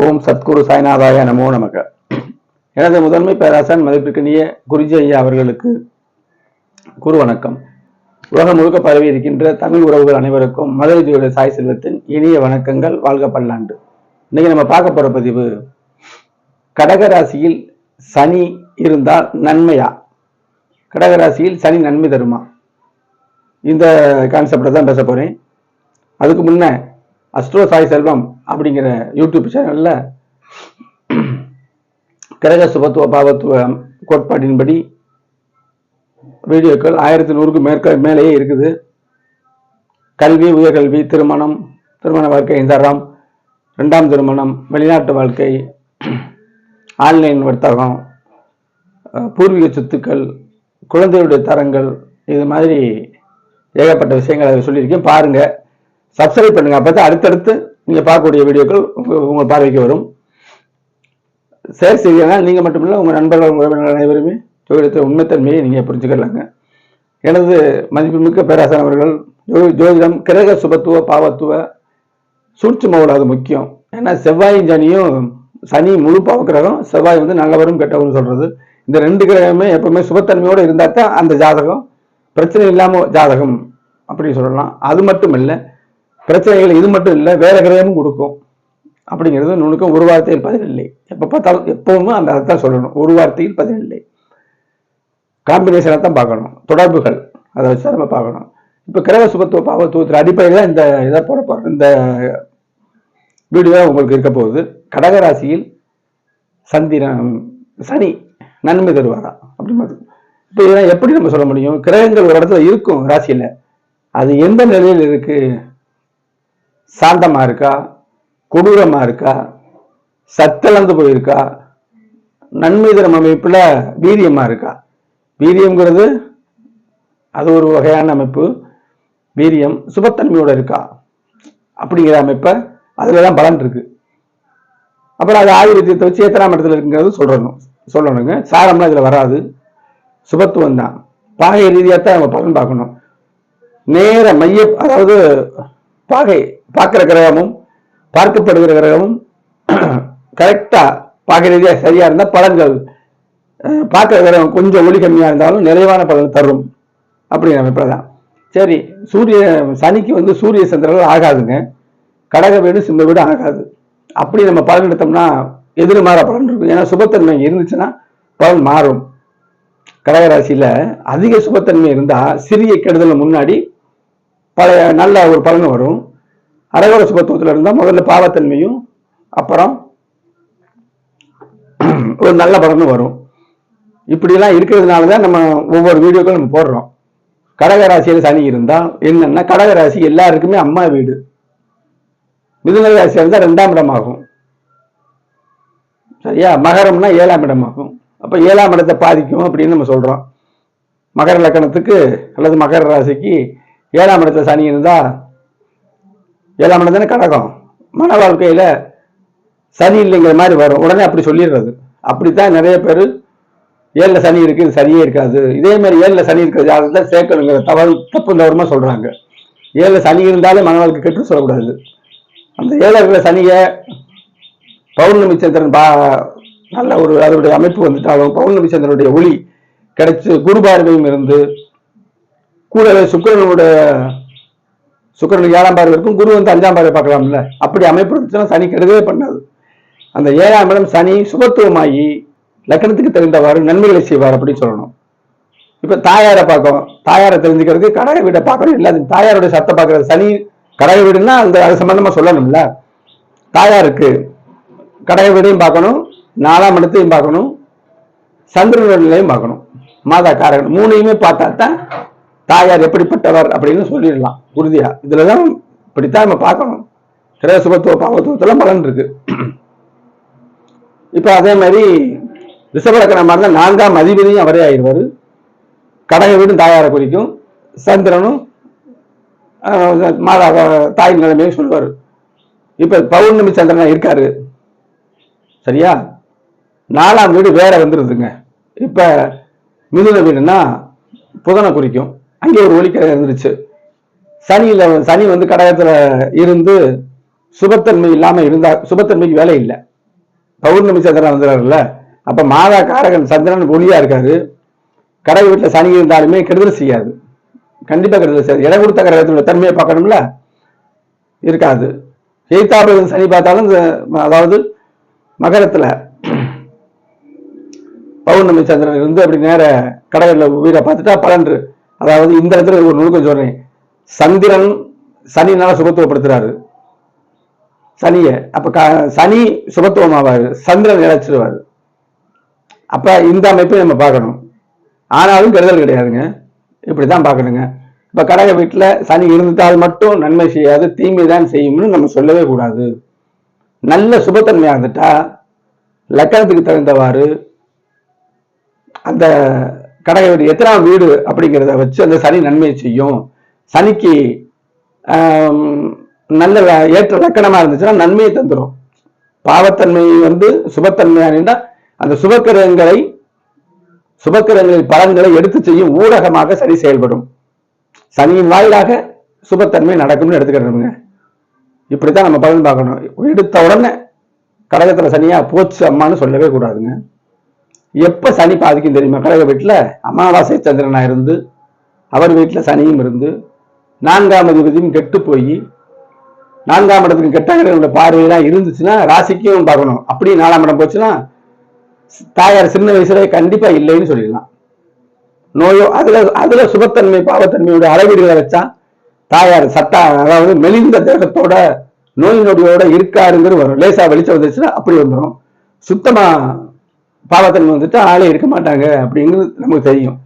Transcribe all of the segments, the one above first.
ஓம் சத்குரு சாய்நாதாய நமோ நமக. எனது முதன்மை பேராசன் மதிப்பிற்கினிய குருஜி ஐயா அவர்களுக்கு குரு வணக்கம். உலகம் முழுக்க பரவி இருக்கின்ற தமிழ் உறவுகள் அனைவருக்கும் மதுரை சாய் செல்வத்தின் இனிய வணக்கங்கள் வாழ்க பல்லாண்டு. இன்னைக்கு நம்ம பார்க்க போற பதிவு கடகராசியில் சனி இருந்தால் நன்மையா? கடகராசியில் சனி நன்மை தருமா? இந்த கான்செப்டை தான் பேச போறேன். அதுக்கு முன்ன அஸ்ட்ரோ சாய் செல்வம் அப்படிங்கிற யூடியூப் சேனலில் கிரக சுபத்துவ பாவத்துவ கோட்பாட்டின்படி வீடியோக்கள் ஆயிரத்தி நூறுக்கு மேற்க மேலேயே இருக்குது. கல்வி உயர்கல்வி திருமணம் திருமண வாழ்க்கை இந்தரம் ரெண்டாம் திருமணம் வெளிநாட்டு வாழ்க்கை ஆன்லைன் வர்த்தகம் பூர்வீக சொத்துக்கள் குழந்தையுடைய தரங்கள் இது மாதிரி ஏகப்பட்ட விஷயங்கள் அதை சொல்லியிருக்கேன். பாருங்கள் சப்ஸ்கிரைப் பண்ணுங்க. அப்பதான் அடுத்தடுத்து நீங்கள் பார்க்கக்கூடிய வீடியோக்கள் உங்கள் பார்வைக்கு வரும். ஷேர் செய்யலாம் மட்டும் இல்லை உங்கள் நண்பர்கள் உறவினர்கள் அனைவருமே ஜோதிடத்தை உண்மைத்தன்மையை நீங்கள் புரிஞ்சுக்கலாங்க. எனது மதிப்புமிக்க பேராசன் அவர்கள் ஜோ- ஜோதிடம் கிரக சுபத்துவ பாவத்துவ சூட்சுமவோட அது முக்கியம். ஏன்னா செவ்வாயும் சனியும் சனி முழு பாவ கிரகம் செவ்வாய் வந்து நல்லவரும் கெட்டவரும் சொல்கிறது இந்த ரெண்டு கிரகமே எப்பவுமே சுபத்தன்மையோட இருந்தால் தான் அந்த ஜாதகம் பிரச்சனை இல்லாமல் ஜாதகம் அப்படின்னு சொல்லலாம். அது மட்டும் இல்லை பிரச்சனைகள் இது மட்டும் இல்லை வேற கிரகமும் கொடுக்கும். அப்படிங்கிறது நுணுக்கம் ஒரு வார்த்தையில் பதிலில்லை எப்போ பார்த்தாலும் எப்பவும் அந்த அர்த்தம் சொல்லணும். ஒரு வார்த்தையில் பதிலில்லை காம்பினேஷனை தான் பார்க்கணும். தொடர்புகள் அதை வச்சு நம்ம பார்க்கணும். இப்போ கிரக சுபத்துவ பாவத்துவத்தில் அடிப்படையில் தான் இந்த இதை போட போகிறோம் இந்த வீடியோ உங்களுக்கு இருக்க போகுது. கடகராசியில் சந்திரன் சனி நன்மை தருவாரா? அப்படிங்கிறது இப்போ இதெல்லாம் எப்படி நம்ம சொல்ல முடியும்? கிரகங்கள் ஒரு இடத்துல இருக்கும் ராசியில். அது எந்த நிலையில் இருக்குது சாந்தமாக இருக்கா? கொடூரமாக இருக்கா? சத்தளந்து போயிருக்கா? நன்மை தரும் அமைப்பில் வீரியமாக இருக்கா? வீரியம்ங்கிறது அது ஒரு வகையான அமைப்பு. வீரியம் சுபத்தன்மையோட இருக்கா? அப்படிங்கிற அமைப்பை அதில் தான் பலன் இருக்கு. அப்புறம் அது ஆயுர்வேதத்தை வச்சு எத்தனாம் இடத்துல இருக்குங்கிறது சொல்லணும் சொல்லணுங்க. சாரம்லாம் இதில் வராது. சுபத்துவம் தான். பாகை ரீதியாக தான் நம்ம பலன் பார்க்கணும். நேர மைய அதாவது பாகை பார்க்குற கிரகமும் பார்க்கப்படுகிற கிரகமும் கரெக்டாக பார்க்க ரீதியாக சரியாக இருந்தால் பலன்கள். பார்க்குற கிரகம் கொஞ்சம் ஒளி கம்மியாக இருந்தாலும் நிறைவான பலன் தரும். அப்படிங்கிற அமைப்பில் தான். சரி சூரிய சனிக்கு வந்து சூரிய சந்திரர்கள் ஆகாதுங்க. கடக வீடு சிம்ம வீடு ஆகாது. அப்படி நம்ம பலன் எடுத்தோம்னா எதிர்மாற பலன் இருக்கும். ஏன்னா சுபத்தன்மை இருந்துச்சுன்னா பலன் மாறும். கடகராசியில் அதிக சுபத்தன்மை இருந்தால் சிறிய கெடுதல் முன்னாடி பழைய நல்ல ஒரு பலன் வரும். அரகர சுபத்துவத்தில் இருந்தால் முதல்ல பாவத்தன்மையும் அப்புறம் ஒரு நல்ல பலனும் வரும். இப்படிலாம் இருக்கிறதுனால தான் நம்ம ஒவ்வொரு வீடியோக்களும் நம்ம போடுறோம். கடகராசியில் சனி இருந்தால் என்னன்னா கடகராசி எல்லாருக்குமே அம்மா வீடு. மிதுன ராசி இருந்தால் ரெண்டாம் இடமாகும். சரியா? மகரம்னா ஏழாம் இடம் ஆகும் அப்போ ஏழாம் இடத்தை பாதிக்கும் அப்படின்னு நம்ம சொல்கிறோம் மகர லக்கணத்துக்கு அல்லது மகர ராசிக்கு ஏழாம் இடத்துல சனி இருந்தால் ஏழாம் இடம் தானே கடகம் மன வாழ்க்கையில் சனி இல்லைங்கிற மாதிரி வரும். உடனே அப்படி சொல்லிடுறது. அப்படித்தான் நிறைய பேர் ஏழில் சனி இருக்கு இது சரியே இருக்காது. இதே மாதிரி ஏழில் சனி இருக்கிற ஜாதகத்துல சேர்க்கணுங்கிற தவறு தப்பு தவறுமா சொல்கிறாங்க ஏழில் சனி இருந்தாலே மன வாழ்க்கை கெட்டு சொல்லக்கூடாது. அந்த ஏழை இருக்கிற சனியை பௌர்ணமி சந்திரன் பா நல்ல ஒரு அதனுடைய அமைப்பு வந்துட்டாலும் பௌர்ணமி சந்திரனுடைய ஒளி கிடைச்சி குரு பார்வையும் இருந்து கூடவே சுக்கரனுடைய சுக்கரன் ஏழாம் பார்வை இருக்கும் குரு வந்து அஞ்சாம் பார்வை பார்க்கலாம்ல. அப்படி அமைப்பு இருந்துச்சுன்னா சனி கெடுதவே பண்ணாது. அந்த ஏழாம் இடம் சனி சுபத்துவமாகி லக்கணத்துக்கு தெரிந்தவாறு நன்மைகளை செய்வார் அப்படின்னு சொல்லணும். இப்போ தாயாரை பார்க்கணும். தாயாரை தெரிஞ்சுக்கிறதுக்கு கடக வீட்டை பார்க்கணும். இல்லை தாயாருடைய சத்தை பார்க்கறது. சனி கடக வீடுன்னா அந்த அது சம்பந்தமாக சொல்லணும்ல. தாயாருக்கு கடக வீடையும் பார்க்கணும் நாலாம் இடத்தையும் பார்க்கணும் சந்திரனுடைய நிலையும் பார்க்கணும். மாதா காரகன் மூணையுமே பார்த்தா தான் தாயார் எப்படிப்பட்டவர் அப்படின்னு சொல்லிடலாம். உறுதியா. இதுலதான் இப்படித்தான் நம்ம பார்க்கணும். கிரக சுபத்துவ பாவத்துவத்துல பலன் இருக்கு. இப்ப அதே மாதிரி ரிஷபலக்கணமா இருந்தால் நான்காம் அதிபதியும் அவரே ஆயிடுவார். கடக வீடும் தாயாரை குறிக்கும். சந்திரனும் மாதா தாய் நிலைமையும் சொல்லுவார். இப்ப பௌர்ணமி சந்திரனா இருக்காரு. சரியா? நாலாம் வீடு வேற வந்துருதுங்க. இப்ப மிதுன வீடுன்னா புதனை குறிக்கும். அங்கே ஒரு ஒளிக்கரை இருந்துருச்சு சனியில சனி வந்து கடகத்துல இருந்து சுபத்தன்மை இல்லாம இருந்தா சுபத்தன்மைக்கு வேலை இல்லை. பௌர்ணமி சந்திரன் வந்துடுறாருல்ல அப்ப மாதா காரகன் சந்திரன் ஒளியா இருக்காரு. கடக வீட்டுல சனி இருந்தாலுமே கெடுதல் செய்யாது. கண்டிப்பா கெடுதல் செய்யாது. இடம் கொடுத்த கிரகத்தினுடைய தன்மையை பார்க்கணும்ல? இருக்காது. எய்தாப்புல சனி பார்த்தாலும் அதாவது மகரத்துல பௌர்ணமி சந்திரன் இருந்து அப்படி நேர கடவுளில் உயிரை பார்த்துட்டா பலன்று அதாவது இந்த இடத்துல ஒரு நுணுக்கம் சொல்றேன் சந்திரன் சனினால சுகத்துவப்படுத்துறாரு சனிய அப்ப க- சனி சுபத்துவம் ஆவாரு. சந்திரன் இழைச்சிருவாரு அப்ப இந்த அமைப்பை நம்ம பார்க்கணும். ஆனாலும் கெடுதல் கிடையாதுங்க. இப்படிதான் பார்க்கணுங்க. இப்ப கடக வீட்டுல சனி இருந்துட்டால் மட்டும் நன்மை செய்யாது தீமை தான் செய்யும்னு நம்ம சொல்லவே கூடாது. நல்ல சுபத்தன்மையா இருந்துட்டா லக்கணத்துக்கு தகுந்தவாறு அந்த கடக எத்தனாம் வீடு அப்படிங்கிறத வச்சு அந்த சனி நன்மையை செய்யும். சனிக்கு நல்ல ஏற்ற லக்கணமா இருந்துச்சுன்னா நன்மையை தந்துடும் பாவத்தன்மை வந்து சுபத்தன்மையானா அந்த சுபக்கிரகங்களை சுபக்கிரகங்களின் பலன்களை எடுத்து செய்யும் ஊடகமாக சனி செயல்படும். சனியின் வாயிலாக சுபத்தன்மை நடக்கும்னு எடுத்துக்கிறோமுங்க இப்படித்தான் நம்ம பலன் பார்க்கணும். எடுத்த உடனே கடகத்துல சனியா போச்சு அம்மான்னு சொல்லவே கூடாதுங்க. எப்ப சனி பாதிக்கும் தெரியுமா? கடக வீட்டில் அமாவாசை சந்திரனா இருந்து அவர் வீட்டில் சனியும் இருந்து நான்காம் அதிபதியும் கெட்டு போய் நான்காம் இடத்துக்கு கெட்ட கிரகங்களோட பார்வையெல்லாம் இருந்துச்சுன்னா ராசிக்கும் பார்க்கணும். அப்படி நாலாம் இடம் போச்சுன்னா தாயார் சின்ன வயசுல கண்டிப்பா இல்லைன்னு சொல்லிடலாம். நோயோ அதுல அதுல சுபத்தன்மை பாவத்தன்மையோட அளவீடுகளை வச்சா தாயார் சட்டா அதாவது மெலிந்த தேகத்தோட நோய் நொடியோட இருக்காருங்கிற வரும் லேசா வெளிச்சம் வந்துச்சுன்னா அப்படி வந்துடும் சுத்தமா பாவத்தன்மை வந்துட்டு ஆளே இருக்க மாட்டாங்க அப்படிங்கிறது நமக்கு தெரியும்.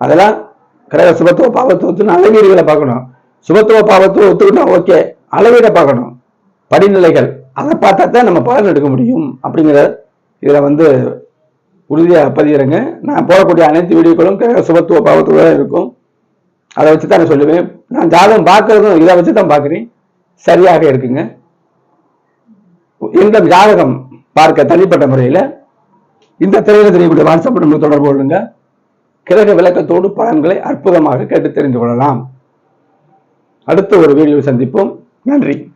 அதெல்லாம் கிரக சுபத்துவ பாவத்துவத்தின் அளவீடுகளை பார்க்கணும். சுபத்துவ பாவத்துவம் ஒத்துக்கிட்டா ஓகே அளவீடை பார்க்கணும். படிநிலைகள் அதை பார்த்தா தான் நம்ம பலன் எடுக்க முடியும் அப்படிங்கிற இதில் வந்து உறுதியாக பதிகிறேங்க நான் போடக்கூடிய அனைத்து வீடியோக்களும் கிரக சுபத்துவ பாவத்துவ இருக்கும். அதை வச்சு தான் நான் சொல்லுவேன். நான் ஜாதகம் பார்க்கறதும் இதை வச்சு தான் பார்க்குறேன். சரியாக இருக்குங்க. இந்த ஜாதகம் பார்க்க தனிப்பட்ட முறையில் இந்த திரையில தெரியக்கூடிய வாட்ஸ்அப் நம்பர் தொடர்பு கொள்ளுங்க. கிரக விளக்கத்தோடு பலன்களை அற்புதமாக கேட்டு தெரிந்து கொள்ளலாம். அடுத்த ஒரு வீடியோ சந்திப்போம். நன்றி.